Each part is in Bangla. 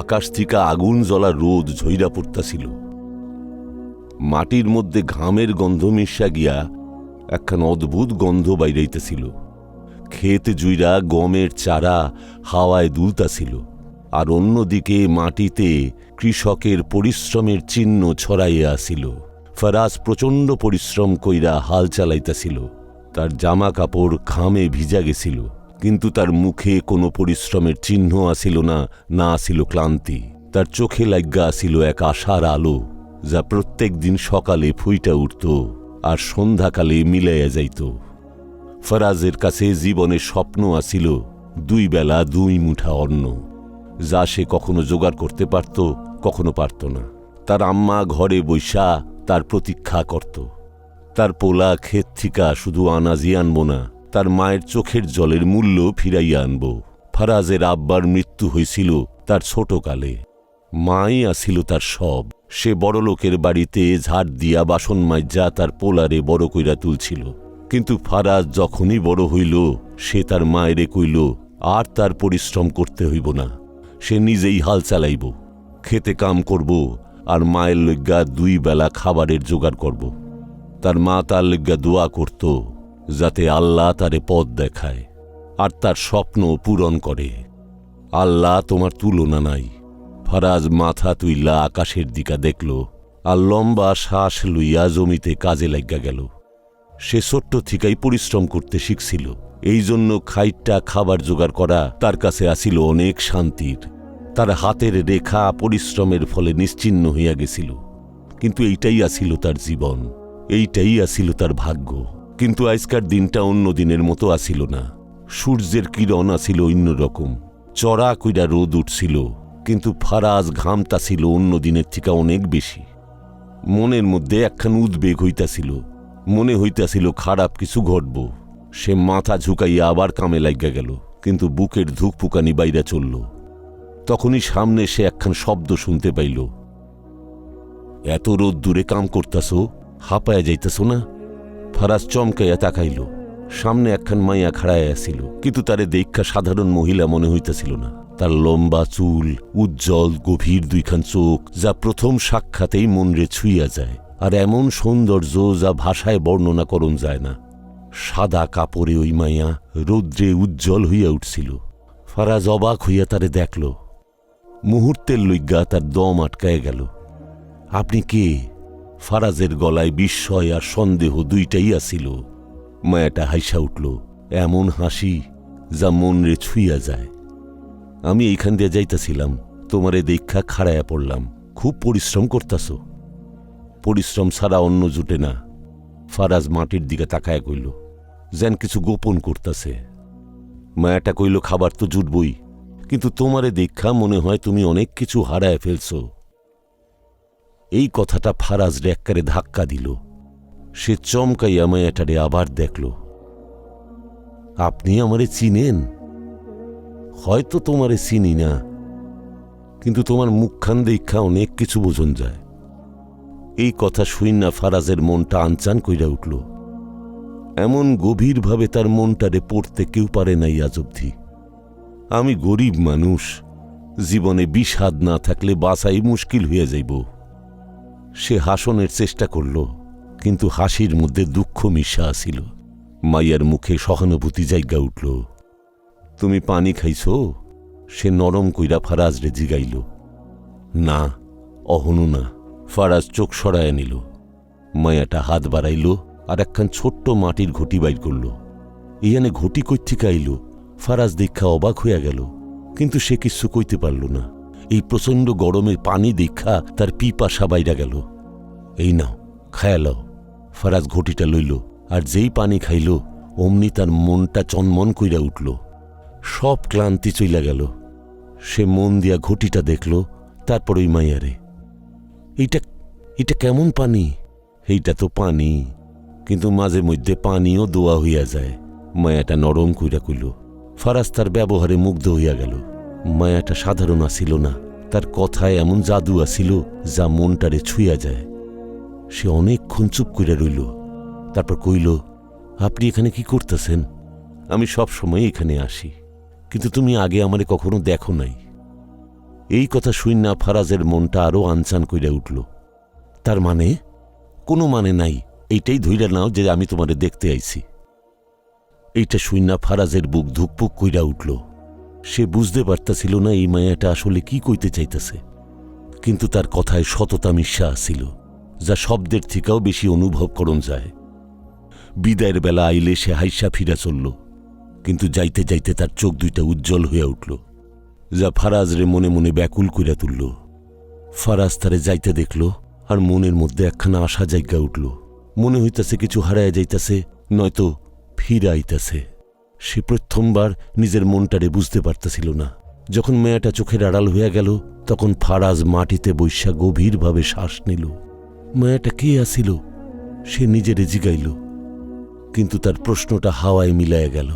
আকাশ থেকে আগুন জ্বলা রোদ ঝইরা পড়তাছিল। মাটির মধ্যে ঘামের গন্ধ মিশা গিয়া একখান অদ্ভুত গন্ধ বাইরাইতেছিল। ক্ষেত জুইরা গমের চারা হাওয়ায় দুলতাছিল আর অন্যদিকে মাটিতে কৃষকের পরিশ্রমের চিহ্ন ছড়াইয়া আসিল ফরাজ প্রচণ্ড পরিশ্রম কইরা হাল চালাইতাছিল। তার জামা কাপড় ঘামে ভিজা গেছিল। কিন্তু তার মুখে কোনো পরিশ্রমের চিহ্ন আসিল না না আসিল ক্লান্তি। তার চোখে লাগ্যা আসিল এক আশার আলো, যা প্রত্যেক দিন সকালে ফুইটা উঠত আর সন্ধ্যাকালে মিলাইয়া যাইত। ফরাজের কাছে জীবনের স্বপ্ন আসিল দুই বেলা দুই মুঠা অন্ন। যা সে কখনো জোগাড় করতে পারত, কখনো পারত না। তার আম্মা ঘরে বৈশা তার প্রতীক্ষা করত। তার পোলা ক্ষেত থিকা শুধু আনাজি আনব না তার মায়ের চোখের জলের মূল্য ফিরাইয়া আনব। ফারাজের আব্বার মৃত্যু হয়েছিল তার ছোটকালে। মাই আসিল তার সব। সে বড়লোকের বাড়িতে ঝাড় দিয়া বাসন মাইজা তার পোলারে বড় কইরা তুলছিল। কিন্তু ফারাজ যখনই বড় হইল, সে তার মায়েরে কইল, আর তার পরিশ্রম করতে হইব না। সে নিজেই হাল চালাইব। খেতে কাম করব আর মায়ের লজ্ঞা দুই বেলা খাবারের জোগাড় করব। তার মা তার লজ্ঞা দোয়া করত যাতে আল্লাহ তারে পথ দেখায় আর তার স্বপ্ন পূরণ করে। আল্লাহ তোমার তুলনা নাই। ফারাজ মাথা তুইলা আকাশের দিকা দেখল আর লম্বা শ্বাস লইয়া জমিতে কাজে লাগা গেল। সে ছোট্ট থিকাই পরিশ্রম করতে শিখছিল। এই জন্য খাইটটা খাবার জোগাড় করা তার কাছে আসিল অনেক শান্তির। তার হাতের রেখা পরিশ্রমের ফলে নিশ্চিন্ন হইয়া গেছিল। কিন্তু এইটাই আসিল তার জীবন। এইটাই আসিল তার ভাগ্য। কিন্তু আজকার দিনটা অন্য দিনের মতো আসিল না। সূর্যের কিরণ আসিল অন্যরকম। চড়া কইরা রোদ উঠছিল, কিন্তু ফারাজ ঘামতা ছিল অন্য দিনের থেকে অনেক বেশি। মনের মধ্যে একখান উদ্বেগ হইতাছিল, মনে হইতাছিল খারাপ কিছু ঘটব। সে মাথা ঝুঁকাইয়া আবার কামে লাগিয়া গেল, কিন্তু বুকের ধুকপুকানি বাইরা চলল। তখনই সামনে সে একখান শব্দ শুনতে পাইল। এত রোদ দূরে কাম করতাস হাঁপায়া যাইতাস না? ফারাজ চমকাইয়া তাকাইল। সামনে একখান মাইয়া খাড়ায় আসিল। কিন্তু তারে দেখা সাধারণ মহিলা মনে হইতেছিল না। তার লম্বা চুল, উজ্জ্বল, গভীর দুইখান চোখ, যা প্রথম সাক্ষাতেই মনরে ছুঁইয়া যায়। আর এমন সৌন্দর্য যা ভাষায় বর্ণনা করণ যায় না। সাদা কাপড়ে ওই মাইয়া রৌদ্রে উজ্জ্বল হইয়া উঠছিল। ফারাজ অবাক হইয়া তারে দেখল। মুহূর্তের লজ্ঞা তার দম আটকায় গেল। আপনি কে? ফারাজের গলায় বিস্ময় আর সন্দেহ দুইটাই আসিল মায়াটা হাইসা উঠল, এমন হাসি যা মনরে ছুঁইয়া যায়। আমি এইখান দিয়ে যাইতাছিলাম, তোমারে দীক্ষা খাড়ায়া পড়লাম। খুব পরিশ্রম করতাস পরিশ্রম ছাড়া অন্য জুটে না। ফারাজ মাটির দিকে তাকায় কইল, যেন কিছু গোপন করতাছে। মায়াটা কইল, খাবার তো জুটবই, কিন্তু তোমারে দীক্ষা মনে হয় তুমি অনেক কিছু হারায় ফেলছ। এই কথাটা ফারাজ রেক্কারে ধাক্কা দিল। সে চমকাইয়া মায়াটারে আবার দেখল। আপনি আমারে চিনেন? হয়তো তোমারে চিনি না, কিন্তু তোমার মুখখান দীক্ষা অনেক কিছু বোঝন যায়। এই কথা শুই না ফারাজের মনটা আনচান কইরা উঠল। এমন গভীরভাবে তার মনটারে পড়তে কেউ পারে নাই আজ অবধি। আমি গরিব মানুষ, জীবনে বিষাদ না থাকলে বাঁচাই মুশকিল হয়ে যাইব। সে হাসনের চেষ্টা করল, কিন্তু হাসির মধ্যে দুঃখ মিশা আসিল মাইয়ার মুখে সহানুভূতি জায়গা উঠল। তুমি পানি খাইছ? সে নরম কইরা ফারাজরে জিগাইল। না, অহনু না। ফারাজ চোখ সরায় নিল। মায়াটা হাত বাড়াইল আর একখান ছোট্ট মাটির ঘটি বাইর করল। ইয়ানে ঘটি কৈথিকা আইল? ফারাজ দীক্ষা অবাক হইয়া গেল, কিন্তু সে কিছু কইতে পারল না। এই প্রচণ্ড গরমে পানি দীক্ষা তার পিপাসা বাইরা গেল। এই নাও খায়ালাও ফারাজ ঘটিটা লইল আর যেই পানি খাইল, অমনি তার মনটা চনমন কইরা উঠল। সব ক্লান্তি চইলা গেল। সে মন দিয়া ঘটিটা দেখল, তারপর ওই মাইয়ারে। এইটা এটা কেমন পানি? এইটা তো পানি, কিন্তু মাঝে মধ্যে পানিও দোয়া হইয়া যায়। মায়াটা নরম কইরা কইল। ফারাজ তার ব্যবহারে মুগ্ধ হইয়া গেল। মায়াটা সাধারণ আসিল না। তার কথায় এমন জাদু আসিল যা মনটারে ছুঁয়া যায়। সে অনেকক্ষণ চুপ কইরা রইল। তারপর কইল, আপনি এখানে কি করতেছেন? আমি সব সময় এখানে আসি। কিন্তু তুমি আগে আমারে কখনো দেখো নাই। এই কথা শুইনা ফারাজের মনটা আরও আনচান কইরা উঠল। তার মানে? কোনো মানে নাই। এইটাই ধইরা নাও যে আমি তোমারে দেখতে আইছি। এইটা শুইনা ফারাজের বুক ধুকপুক কইরা উঠল। সে বুঝতে পারতাছিল না এই মায়াটা আসলে কি কইতে চাইতেছে। কিন্তু তার কথায় সততা মিশা আসিল যা শব্দের থেকেও বেশি অনুভব করণ যায়। বিদায়ের বেলা আইলে সে হাইসা ফিরা চলল, কিন্তু যাইতে যাইতে তার চোখ দুইটা উজ্জ্বল হইয়া উঠল, যা ফারাজরে মনে মনে ব্যাকুল কইরা তুলল। ফারাজ তারে যাইতে দেখল আর মনের মধ্যে একখানা আশা জায়গা উঠল, মনে হইতাছে কিছু হারায় যাইতাছে, নয়তো ফিরে আইতাছে সে প্রথমবার নিজের মনটারে বুঝতে পারতেছিল না। যখন মেয়েটা চোখের আড়াল হইয়া গেল, তখন ফারাজ মাটিতে বৈশা গভীরভাবে শ্বাস নিল। মায়াটা কে আসিল সে নিজেরে জিগাইল। কিন্তু তার প্রশ্নটা হাওয়ায় মিলাইয়া গেল।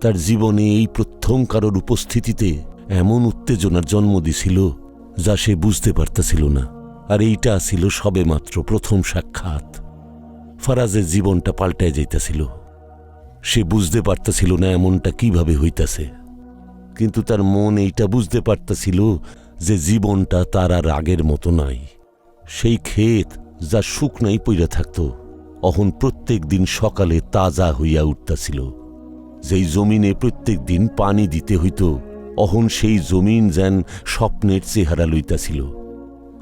তার জীবনে এই প্রথম কারোর উপস্থিতিতে এমন উত্তেজনার জন্ম দিছিল যা সে বুঝতে পারতেছিল না, আর এইটা ছিল সবেমাত্র প্রথম সাক্ষাৎ। ফারাজের জীবনটা পাল্টায় যাইতেছিল। সে বুঝতে পারতেছিল না এমনটা কীভাবে হইতাছে। কিন্তু তার মন এইটা বুঝতে পারতেছিল যে জীবনটা তার আর আগের মতো নাই। সেই ক্ষেত যা শুকনাই পইরা থাকত, অহন প্রত্যেক দিন সকালে তাজা হইয়া উঠতাছিল। যেই জমিনে প্রত্যেক দিন পানি দিতে হইত, অহন সেই জমিন যেন স্বপ্নের চেহারা লইতাছিল।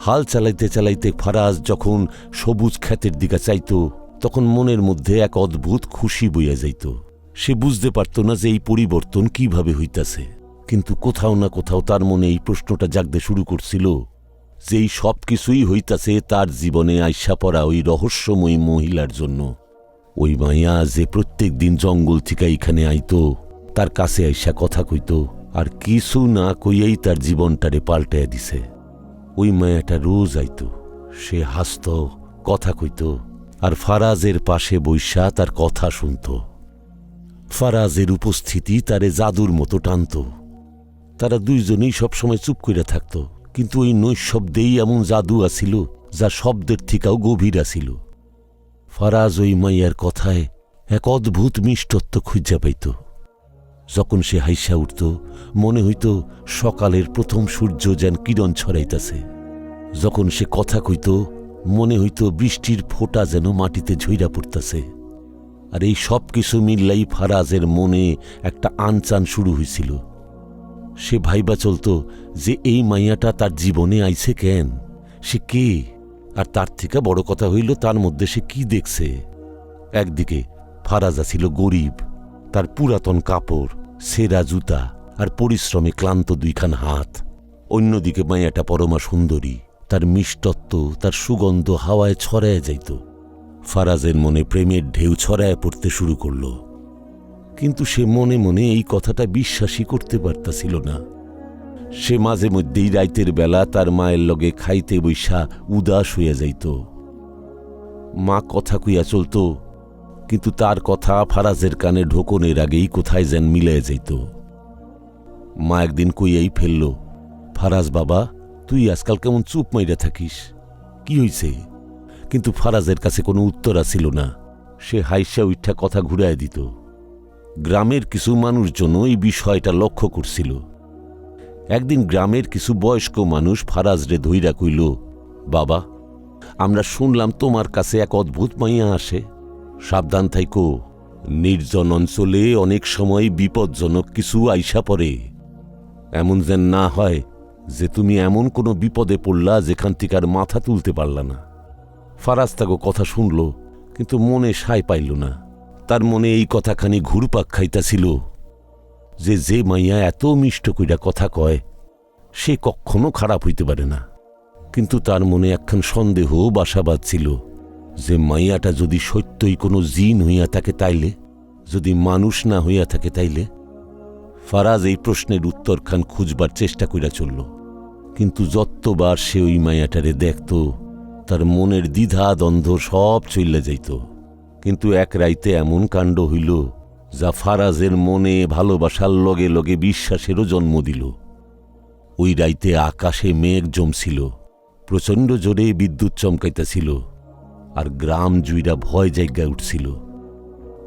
হাল চালাইতে চালাইতে ফারাজ যখন সবুজ ক্ষেতের দিকে চাইত তখন মনের মধ্যে এক অদ্ভুত খুশি বইয়া যাইত। সে বুঝতে পারত না যে এই পরিবর্তন কীভাবে হইতাছে। কিন্তু কোথাও না কোথাও তার মনে এই প্রশ্নটা জাগতে শুরু করছিল যে এই সব কিছুই হইতাছে তার জীবনে আইসা পড়া ওই রহস্যময়ী মহিলার জন্য। ওই মাইয়া যে প্রত্যেক দিন জঙ্গল থেকে এইখানে আইত, তার কাছে আইসা কথা কইত, আর কিছু না কইয়াই তার জীবনটারে পাল্টাইয়া দিছে। ওই মায়াটা রোজ আইত, সে হাসত, কথা কইত। আর ফারাজের পাশে বৈশা তার কথা শুনত। ফারাজের উপস্থিতি তারে জাদুর মতো টানত। তারা দুইজনেই সবসময় চুপ করে থাকত, কিন্তু ওই নৈশব্দেই এমন জাদু আসিল যা শব্দের থেকেও গভীর আসিল ফারাজ ওই মাইয়ার কথায় এক অদ্ভুত মিষ্টত্ব খুঁজা পাইত। যখন সে হাইসা উঠত, মনে হইত সকালের প্রথম সূর্য যেন কিরণ ছড়াইতাছে। যখন সে কথা কইত মনে হইত বৃষ্টির ফোঁটা যেন মাটিতে ঝইরা পড়তাছে। আর এই সব কিছু মিললাই ফারাজের মনে একটা আনচান শুরু হইছিল। সে ভাইবা চলত যে এই মাইয়াটা তার জীবনে আইছে কেন? সে কে? আর তার থেকে বড় কথা হইল তার মধ্যে সে কি দেখছে? একদিকে ফারাজা ছিল গরিব, তার পুরাতন কাপড়, সেরা জুতা আর পরিশ্রমে ক্লান্ত দুইখান হাত। অন্যদিকে মাইয়াটা পরমা সুন্দরী। তার মিষ্টত্ব, তার সুগন্ধ হাওয়ায় ছড়ায় যাইত। ফারাজের মনে প্রেমের ঢেউ ছড়ায় পড়তে শুরু করল। কিন্তু সে মনে মনে এই কথাটা বিশ্বাসই করতে পারতাছিল না। সে মাঝে মধ্যেই রাইতের বেলা তার মায়ের লগে খাইতে বৈশা উদাস হইয়া যাইত। মা কথা কইয়া চলত, কিন্তু তার কথা ফারাজের কানে ঢোকনের আগেই কোথায় যেন মিলে যাইত। মা একদিন কইয়াই ফেলল, ফারাজ বাবা তুই আজকাল কেমন চুপ মাইরা থাকিস? কি হইছে? কিন্তু ফারাজের কাছে কোনো উত্তর আসিল না। সে হাইসা উঠা কথা ঘুরায় দিত। গ্রামের কিছু মানুষজন এই বিষয়টা লক্ষ্য করছিল। একদিন গ্রামের কিছু বয়স্ক মানুষ ফারাজরে ধইরা কইল, বাবা, আমরা শুনলাম তোমার কাছে এক অদ্ভুত মাইয়া আসে। সাবধান থাইকো। নির্জন অঞ্চলে অনেক সময় বিপজ্জনক কিছু আইসা পড়ে। এমন যেন না হয় যে তুমি এমন কোনো বিপদে পড়লা যেখান থেকে আর মাথা তুলতে পারলা না। ফারাজ তাকে কথা শুনল, কিন্তু মনে সায় পাইল না। তার মনে এই কথাখানি ঘুরপাক খাইতাছিল যে যে মাইয়া এত মিষ্ট কইরা কথা কয়, সে কখনো খারাপ হইতে পারে না। কিন্তু তার মনে একখান সন্দেহ বাসা বাঁধছিল যে মাইয়াটা যদি সত্যই কোনো জিন হইয়া থাকে তাইলে, যদি মানুষ না হইয়া থাকে তাইলে ফারাজ এই প্রশ্নের উত্তরখান খুঁজবার চেষ্টা কইরা চলল। কিন্তু যতবার সে ওই মায়াটারে দেখত, তার মনের দ্বিধা দ্বন্দ্ব সব চইলে যাইত। কিন্তু এক রাইতে এমন কাণ্ড হইল, যা ফারাজের মনে ভালোবাসার লগে লগে বিশ্বাসেরও জন্ম দিল। ওই রাইতে আকাশে মেঘ জমছিল, প্রচণ্ড জোরে বিদ্যুৎ চমকাইতেছিল, আর গ্রাম জুইরা ভয় জায়গায় উঠছিল।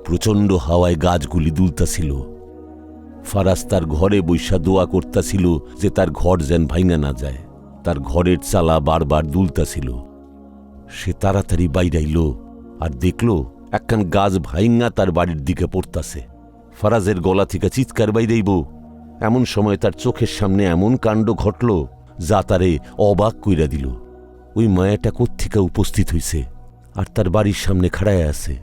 প্রচণ্ড হাওয়ায় গাছগুলি দুলতাছিল। ফারাজ তার ঘরে বৈশা দোয়া করতাছিল যে তার ঘর যেন ভাঙা না যায়। তার ঘরের চালা বারবার দুলতাছিল। সে তাড়াতাড়ি বাইরাইল আর দেখল একখান গাছ ভাইঙ্গা তার বাড়ির দিকে পড়তাছে। ফারাজের গলা থেকে চিৎকার বাইরাইব এমন সময় তার চোখের সামনে এমন কাণ্ড ঘটল যা তারে অবাক কইরা দিল। ওই মায়াটা কোত্থেকে উপস্থিত হইছে? আর তার বাড়ির সামনে খাড়ায় আছে।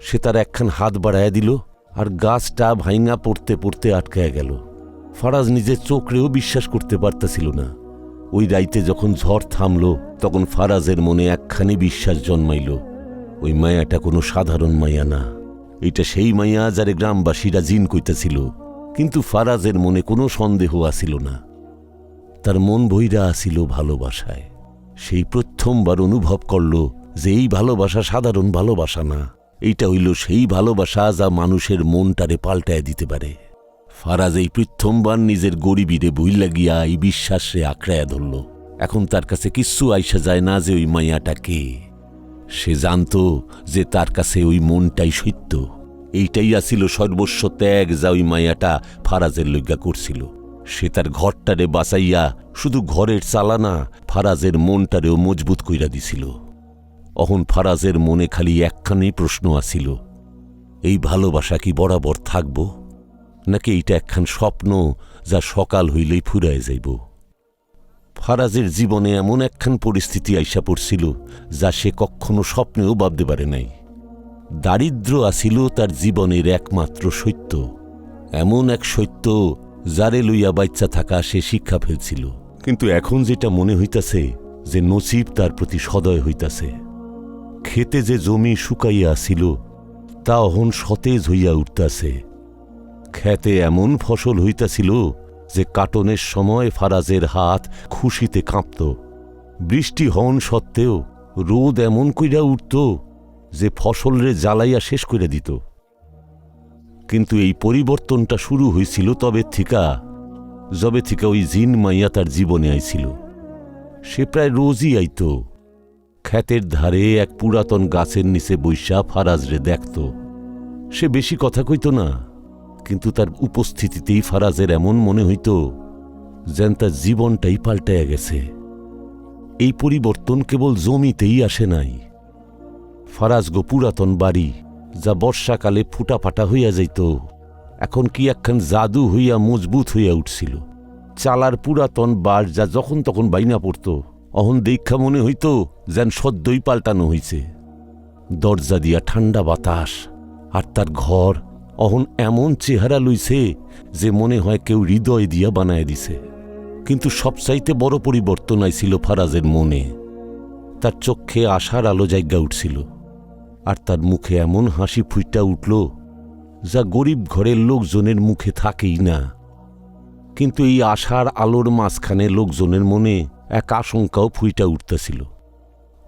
সে তার একখান হাত বাড়াইয়া দিল আর গাছটা ভাইঙা পড়তে পড়তে আটকায়া গেল। ফারাজ নিজের চোখরেও বিশ্বাস করতে পারতাছিল না। ওই রাইতে যখন ঝড় থামল, তখন ফারাজের মনে একখানি বিশ্বাস জন্মাইল। ওই মায়াটা কোনো সাধারণ মায়া না। এটা সেই মায়া যারে গ্রামবাসীরা জিন কইতেছিল। কিন্তু ফারাজের মনে কোনো সন্দেহ আসিল না। তার মন বইরা আসিল ভালোবাসায়। সেই প্রথমবার অনুভব করল যে এই ভালোবাসা সাধারণ ভালোবাসা না। এইটা হইল সেই ভালোবাসা যা মানুষের মনটারে পাল্টায় দিতে পারে। ফারাজ এই প্রথমবার নিজের গরিবিরে বইলা গিয়া এই বিশ্বাসে আঁকড়ায়া ধরল। এখন তার কাছে কিচ্ছু আইসা যায় না যে ওই মাইয়াটা কে। সে জানত যে তার কাছে ওই মনটাই সত্য। এইটাই আসিল সর্বস্ব ত্যাগ যা ওই মাইয়াটা ফারাজের লজ্ঞা করছিল। সে তার ঘরটারে বাঁচাইয়া শুধু ঘরের চালানা ফারাজের মনটারেও মজবুত কইরা দিছিল। অহন ফারাজের মনে খালি একখানেই প্রশ্ন আসিল এই ভালোবাসা কি বরাবর থাকব, নাকি এইটা একখান স্বপ্ন যা সকাল হইলেই ফুরায় যাইব? ফারাজের জীবনে এমন একখান পরিস্থিতি আইসা পড়ছিল যা সে কখনো স্বপ্নেও ভাবতে পারে নাই। দারিদ্র আসিল তার জীবনের একমাত্র সত্য, এমন এক সত্য যারে লইয়া বাচ্চা থাকা সে শিক্ষা ফেলছিল। কিন্তু এখন যেটা মনে হইতাছে যে নসিব তার প্রতি সদয় হইতাছে। খেতে যে জমি শুকাইয়া আসিল, তা অহন সতেজ হইয়া উঠতাছে। খেতে এমন ফসল হইতাছিল যে কাটনের সময় ফারাজের হাত খুশিতে কাঁপত। বৃষ্টি হন সত্ত্বেও রোদ এমন কইরা উঠত যে ফসলরে জ্বালাইয়া শেষ করে দিত। কিন্তু এই পরিবর্তনটা শুরু হয়েছিল তবে থিকা, যবে থিকা ওই জিন মাইয়া তার জীবনে আইছিল। সে প্রায় রোজই আইত। খ্যাতের ধারে এক পুরাতন গাছের নিচে বৈশা ফারাজরে দেখত। সে বেশি কথা কইত না, কিন্তু তার উপস্থিতিতেই ফারাজের এমন মনে হইত যেন তার জীবনটাই পাল্টায়া গেছে। এই পরিবর্তন কেবল জমিতেই আসে নাই। ফারাজগো পুরাতন বাড়ি, যা বর্ষাকালে ফুটাফাটা হইয়া যাইত, এখন কি একখান জাদু হইয়া মজবুত হইয়া উঠছিল। চালার পুরাতন বার যা যখন তখন বাইনা পড়ত অহন দীক্ষা মনে হইত যেন সদ্যই পাল্টানো হইছে। দরজা দিয়া ঠান্ডা বাতাস আর তার ঘর অহন এমন চেহারা লইছে যে মনে হয় কেউ হৃদয় দিয়া বানায় দিছে। কিন্তু সবচাইতে বড় পরিবর্তন আইছিল ফারাজের মনে। তার চক্ষে আশার আলো জায়গা উঠছিল আর তার মুখে এমন হাসি ফুইটা উঠল যা গরিব ঘরের লোকজনের মুখে থাকেই না। কিন্তু এই আশার আলোর মাঝখানে লোকজনের মনে এক আশঙ্কাও ফুইটা উঠতেছিল।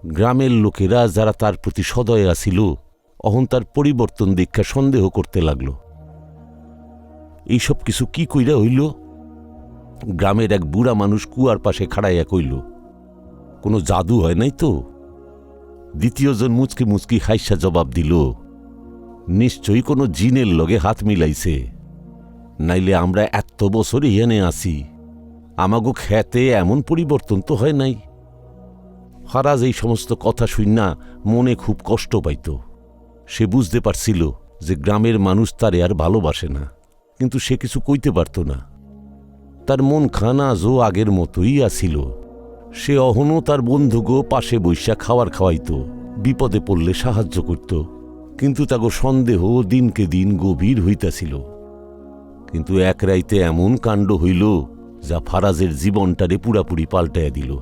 গ্রামের লোকেরা যারা তার প্রতি সদয় আসিল অহন তার পরিবর্তন দীক্ষা সন্দেহ করতে লাগল। এইসব কিছু কি কইরা হইল? গ্রামের এক বুড়া মানুষ কুয়ার পাশে খাড়াইয়া কইল, কোনো জাদু হয় নাই তো? দ্বিতীয়জন মুচকি মুচকি হাইসা জবাব দিল, নিশ্চয়ই কোনো জিনের লগে হাত মিলাইছে। নাইলে আমরা এত বছর ইহানে আসি আমাগো খেতে এমন পরিবর্তন তো হয় নাই। ফারাজ এই সমস্ত কথা শুননা মনে খুব কষ্ট পাইত। সে বুঝতে পারছিল যে গ্রামের মানুষ তারে আর ভালোবাসে না, কিন্তু সে কিছু কইতে পারত না। তার মন খানা জো আগের মতোই আসিল সে অহনও তার বন্ধুগো পাশে বৈশা খাওয়ার খাওয়াইত, বিপদে পড়লে সাহায্য করত, কিন্তু তাগো সন্দেহ দিনকে দিন গভীর হইতাছিল। কিন্তু এক রাইতে এমন কাণ্ড হইল যা ফারাজের জীবনটারে পুরাপুরি পাল্টাইয়া দিল।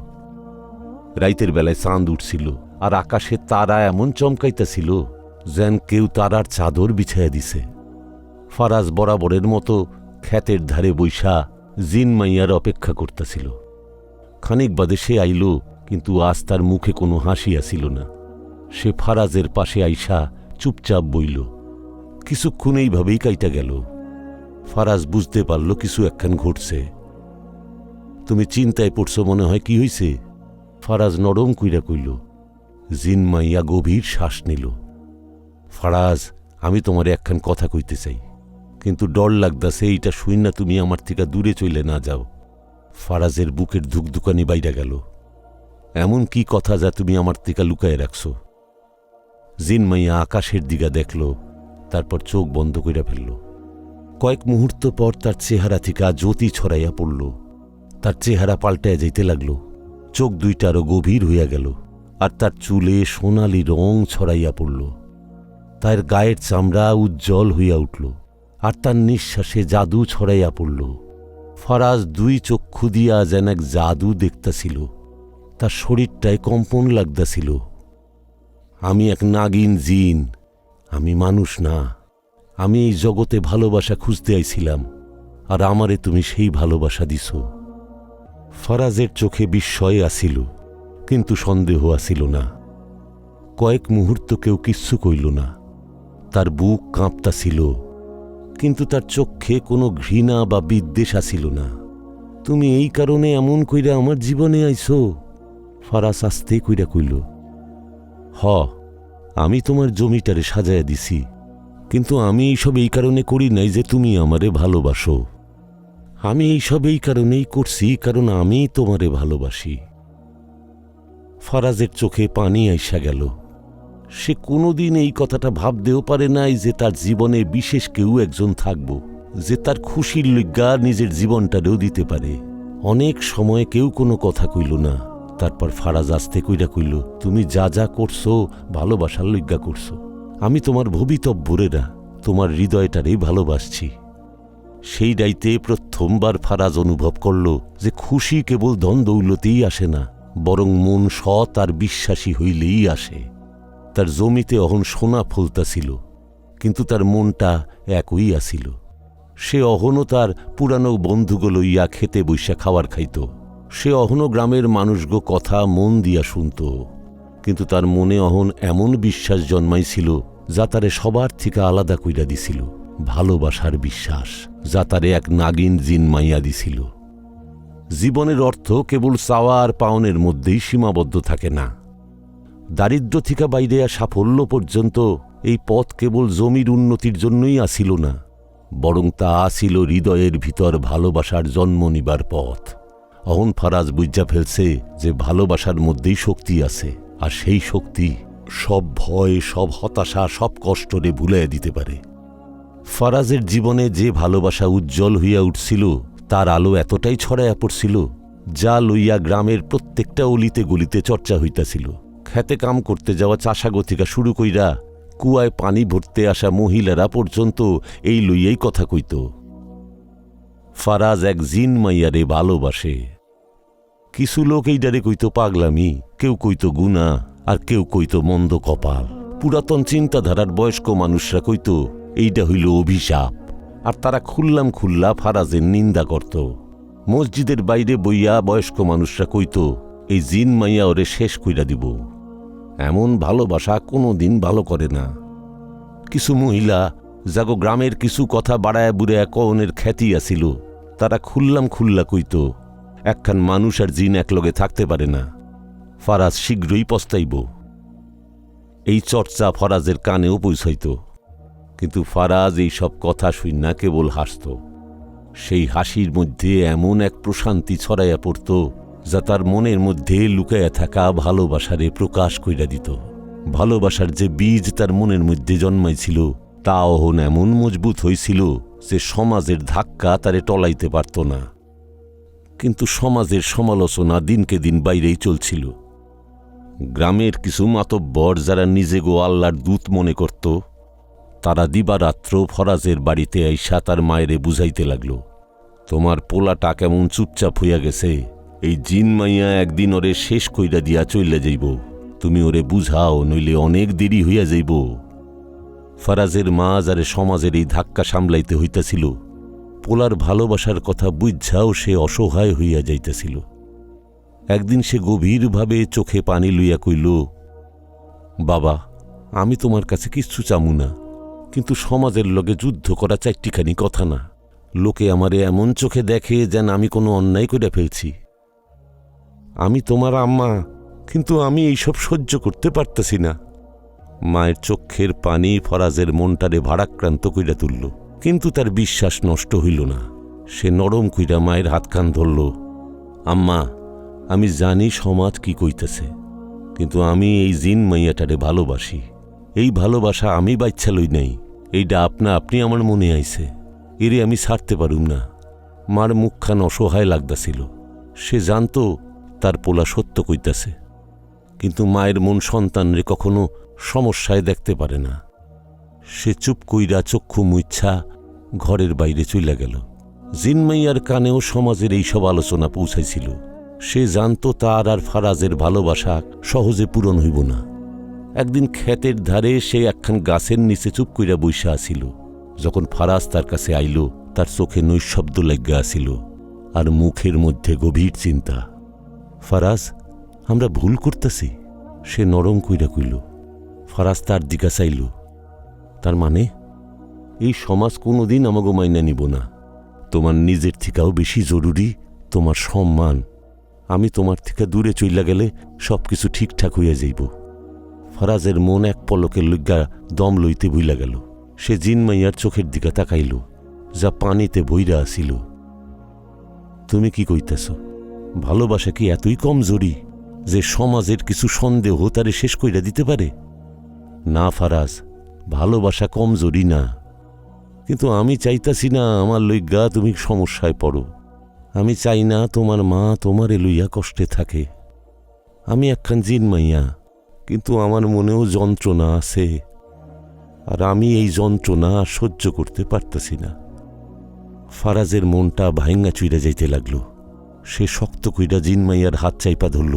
রাইতের বেলায় চাঁদ উঠছিল আর আকাশে তারা এমন চমকাইতেছিল যেন কেউ তারার চাদর বিছাইয়া দিছে। ফারাজ বরাবরের মতো খ্যাতের ধারে বৈশা জিন মাইয়ার অপেক্ষা করতেছিল। খানিক বাদে সে আইল, কিন্তু আজ তার মুখে কোনো হাসি আসিল না। সে ফারাজের পাশে আইসা চুপচাপ বইল। কিছুক্ষণ এইভাবেই কাইটা গেল। ফারাজ বুঝতে পারল কিছু একখান ঘটছে। তুমি চিন্তায় পড়ছো মনে হয় কি হইছে? ফারাজ নরম কইরা কইল, জিন মাইয়া গভীর শ্বাস নিল। ফারাজ, আমি তোমার একখান কথা কইতে চাই। কিন্তু ডর লাগদাছে এইটা শুই না তুমি আমার থেকে দূরে চলে না যাও। ফারাজের বুকের ধুকধুকানি বাইরা গেল, এমন কি কথা যা তুমি আমার থেকে লুকায় রাখছো? জিন মাইয়া আকাশের দিকে দেখল, তারপর চোখ বন্ধ কইরা ফেলল কয়েক মুহূর্ত পর তার চেহারা থেকে জ্যোতি ছড়াইয়া পড়ল। তার চেহারা পাল্টায় যাইতে লাগল। চোখ দুইটা আরও গভীর হইয়া গেল আর তার চুলে সোনালি রং ছড়াইয়া পড়ল। তার গায়ের চামড়া উজ্জ্বল হইয়া উঠল আর তার নিঃশ্বাসে জাদু ছড়াইয়া পড়ল। ফরাজ দুই চক্ষু দিয়া যেন এক জাদু দেখতাছিল। তার শরীরটায় কম্পন লাগতাছিল। আমি এক নাগিন জিন, আমি মানুষ না আমি এই জগতে ভালোবাসা খুঁজতে আইছিলাম, আর আমারে তুমি সেই ভালোবাসা দিছ। ফরাজের চোখে বিস্ময় আসিল, কিন্তু সন্দেহ আসিল না। কয়েক মুহূর্ত কেউ কিচ্ছু কইল না। তার বুক কাঁপতাছিল, কিন্তু তার চক্ষে কোনো ঘৃণা বা বিদ্বেষ আসিল না। তুমি এই কারণে এমন কইরা আমার জীবনে আইছো? ফারাস আস্তে কইরা কইল, হ, আমি তোমার জমিটারে সাজায়া দিছি। কিন্তু আমি এইসব এই কারণে করি নাই যে তুমি আমারে ভালোবাসো। আমি এইসব এই কারণেই করছি, কারণ আমি তোমারে ভালোবাসি। ফারাজের চোখে পানি আইসা গেল। সে কোনোদিন এই কথাটা ভাবতেও পারে নাই যে তার জীবনে বিশেষ কেউ একজন থাকব, যে তার খুশির লজ্ঞা নিজের জীবনটারেও দিতে পারে। অনেক সময় কেউ কোনো কথা কইল না, তারপর ফারাজ আসতে কইরা কইল, তুমি যা যা করছ, ভালোবাসার লজ্ঞা করছ। আমি তোমার ভবিতব্যরে না তোমার হৃদয়টারেই ভালোবাসছি। সেই ডাইতে প্রথমবার ফারাজ অনুভব করল যে খুশি কেবল ধন আসে না, বরং মন সৎ আর বিশ্বাসী হইলেই আসে। তার জমিতে অহন সোনা ফলতাছিল কিন্তু তার মনটা একই আসিল সে অহনও তার পুরানো বন্ধুগো লইয়া খেতে বৈশা খাওয়ার খাইত। সে অহনও গ্রামের মানুষগো কথা মন দিয়া শুনত, কিন্তু তার মনে অহন এমন বিশ্বাস জন্মাইছিল যা তারে সবার থেকে আলাদা কইরা দিছিল, ভালোবাসার বিশ্বাস, যা তারে এক নাগিন জিন মাইয়া দিছিল। জীবনের অর্থ কেবল চাওয়া আর পাওনের মধ্যেই সীমাবদ্ধ থাকে না। দারিদ্র থেকে বাইরে সাফল্য পর্যন্ত এই পথ কেবল জমির উন্নতির জন্যই আসিল না, বরং তা আসিল হৃদয়ের ভিতর ভালোবাসার জন্ম নিবার পথ। অহন ফারাজ বুঝা ফেলছে যে ভালোবাসার মধ্যেই শক্তি আছে, আর সেই শক্তি সব ভয়, সব হতাশা, সব কষ্টরে ভুলাইয়া দিতে পারে। ফারাজের জীবনে যে ভালোবাসা উজ্জ্বল হইয়া উঠছিল, তার আলো এতটাই ছড়াইয়া পড়ছিল, যা লইয়া গ্রামের প্রত্যেকটা অলিতে গলিতে চর্চা হইতাছিল। খেতে কাম করতে যাওয়া চাষাগো থেকে শুরু কইরা কুয়ায় পানি ভরতে আসা মহিলারা পর্যন্ত এই লইয়াই কথা কইত। ফারাজ এক জিন মাইয়ারে ভালোবাসে। কিছু লোক এইডারে কইত পাগলামি, কেউ কইত গুনা আর কেউ কইত, মন্দ কপাল। পুরাতন চিন্তাধারার বয়স্ক মানুষরা কইত এইটা হইল অভিশাপ। আর তারা খুললাম খুল্লা ফারাজের নিন্দা করত। মসজিদের বাইরে বইয়া বয়স্ক মানুষরা কইত, এই জিন মাইয়া ওরে শেষ কইরা দিব। এমন ভালোবাসা কোনো দিন ভালো করে না। কিছু মহিলা, যাগো গ্রামের কিছু কথা বাড়ায় বুড়ে কনের খ্যাতি আসিল তারা খুল্লাম খুল্লা কইত, একখান মানুষ আর জিন একলগে থাকতে পারে না। ফারাজ শীঘ্রই পস্তাইব। এই চর্চা ফরাজের কানেও পৌঁছাইত। কিন্তু ফারাজ এই সব কথা শুননা কেবল হাসত। সেই হাসির মধ্যে এমন এক প্রশান্তি ছড়াইয়া পড়ত, যা তার মনের মধ্যে লুকাইয়া থাকা ভালোবাসারে প্রকাশ কইরা দিত। ভালোবাসার যে বীজ তার মনের মধ্যে জন্মাইছিল, তা অহন এমন মজবুত হইছিল যে সমাজের ধাক্কা তারে টলাইতে পারত না। কিন্তু সমাজের সমালোচনা দিনকে দিন বাইরেই চলছিল। গ্রামের কিছু মাতব্বর যারা নিজে গো আল্লাহর দূত মনে করত, তারা দিবারাত্র ফরাজের বাড়িতে আইসা তার মায়েরে বুঝাইতে লাগল, তোমার পোলাটা কেমন চুপচাপ হইয়া গেছে, এই জিন মাইয়া একদিন ওরে শেষ কইরা দিয়া চইলে যাইব, তুমি ওরে বুঝাও, নইলে অনেক দেরি হইয়া যাইব ফারাজের মা যারে সমাজের এই ধাক্কা সামলাইতে হইতাছিল, পোলার ভালোবাসার কথা বুঝাও সে অসহায় হইয়া যাইতেছিল। একদিন সে গভীরভাবে চোখে পানি লইয়া কইল, বাবা, আমি তোমার কাছে কিচ্ছু চামু না, কিন্তু সমাজের লগে যুদ্ধ করা চারটিখানি কথা না। লোকে আমারে এমন চোখে দেখে যেন আমি কোনো অন্যায় করে ফেলছি। আমি তোমার আম্মা, কিন্তু আমি এইসব সহ্য করতে পারতেছি না। মায়ের চক্ষের পানি ফরাজের মনটারে ভারাক্রান্ত কইরা তুলল, কিন্তু তার বিশ্বাস নষ্ট হইল না। সে নরম কইরা মায়ের হাতখান ধরল, আম্মা আমি জানি সমাজ কি কইতেছে, কিন্তু আমি এই জিন মাইয়াটারে ভালোবাসি। এই ভালোবাসা আমি বাচ্চা লই নাই এইটা আপনা আপনি আমার মনে আইছে। এরে আমি ছাড়তে পারুম না। মার মুখখান অসহায় লাগতাছিল। সে জানতো তার পোলা সত্য কইতাছে। কিন্তু মায়ের মন সন্তানরে কখনো সমস্যায় দেখতে পারে না। সে চুপ কইরা চক্ষু মুইচ্ছা ঘরের বাইরে চইলা গেল। জিনমাইয়ার কানেও সমাজের এইসব আলোচনা পৌঁছাইছিল। সে জানতো তার আর ফারাজের ভালোবাসা সহজে পূরণ হইব না। একদিন ক্ষেতের ধারে সে একখান গাছের নিচে চুপ কইরা বইসা আসিল যখন ফারাজ তার কাছে আইল, তার চোখে নৈশব্দ লাগিয়া আসিল আর মুখের মধ্যে গভীর চিন্তা। ফারাজ, আমরা ভুল করতেছি? সে নরম কইরা কইল। ফারাজ তার দিকা চাইল। তার মানে? এই সমাজ কোনোদিন আমাকে মাইনা নিব না। তোমার নিজের থেকেও বেশি জরুরি তোমার সম্মান আমি তোমার থেকে দূরে চইলা গেলে সব কিছু ঠিকঠাক হইয়া যাইব। ফারাজের মন এক পলকের লজ্ঞা দম লইতে ভুইলা গেল। সে জিনমাইয়ার চোখের দিকে তাকাইল, যা পানিতে বইরা আসিল। তুমি কি কইতেছ? ভালোবাসা কি এতই কমজোরি যে সমাজের কিছু সন্দেহ তারে শেষ কইরা দিতে পারে? না ফারাজ, ভালোবাসা কমজোরি না। কিন্তু আমি চাইতাছি না আমার লইগা তুমি সমস্যায় পড়ো। আমি চাই না তোমার মা তোমারে লইয়া কষ্টে থাকে। আমি একখান জিন মাইয়া, কিন্তু আমার মনেও যন্ত্রণা আছে আর আমি এই যন্ত্রণা সহ্য করতে পারতাছি না। ফারাজের মনটা ভাইঙ্গা চুইরা যাইতে লাগল। সে শক্ত কইরা জিন মাইয়ার হাত চাইপা ধরল,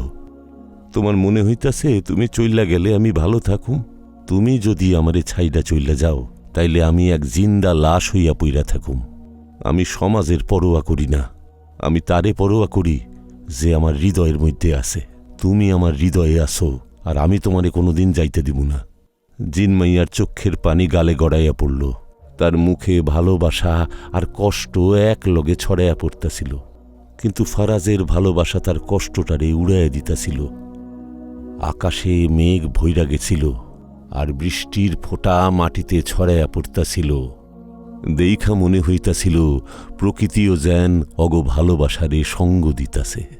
তোমার মনে হইতাছে তুমি চইল্লা গেলে আমি ভালো থাকুম? তুমি যদি আমারে ছাইডা চইল্লা যাও, তাইলে আমি এক জিন্দা লাশ হইয়া পইরা থাকুম। আমি সমাজের পরোয়া করি না। আমি তারে পরোয়া করি যে আমার হৃদয়ের মধ্যে আছে। তুমি আমার হৃদয়ে আসো আর আমি তোমারে কোনোদিন যাইতে দিব না। জিনমাইয়ার চক্ষের পানি গালে গড়াইয়া পড়ল। তার মুখে ভালোবাসা আর কষ্ট এক লগে ছড়াইয়া পড়তাছিল। কিন্তু ফারাজের ভালোবাসা তার কষ্টটারে উড়াইয়া দিতাছিল। আকাশে মেঘ ভৈরা গেছিল আর বৃষ্টির ফোঁটা মাটিতে ছড়াইয়া পড়তাছিল। দেইখা মনে হইতাছিল প্রকৃতিও যেন অগ ভালোবাসারে সঙ্গ দিতাছে।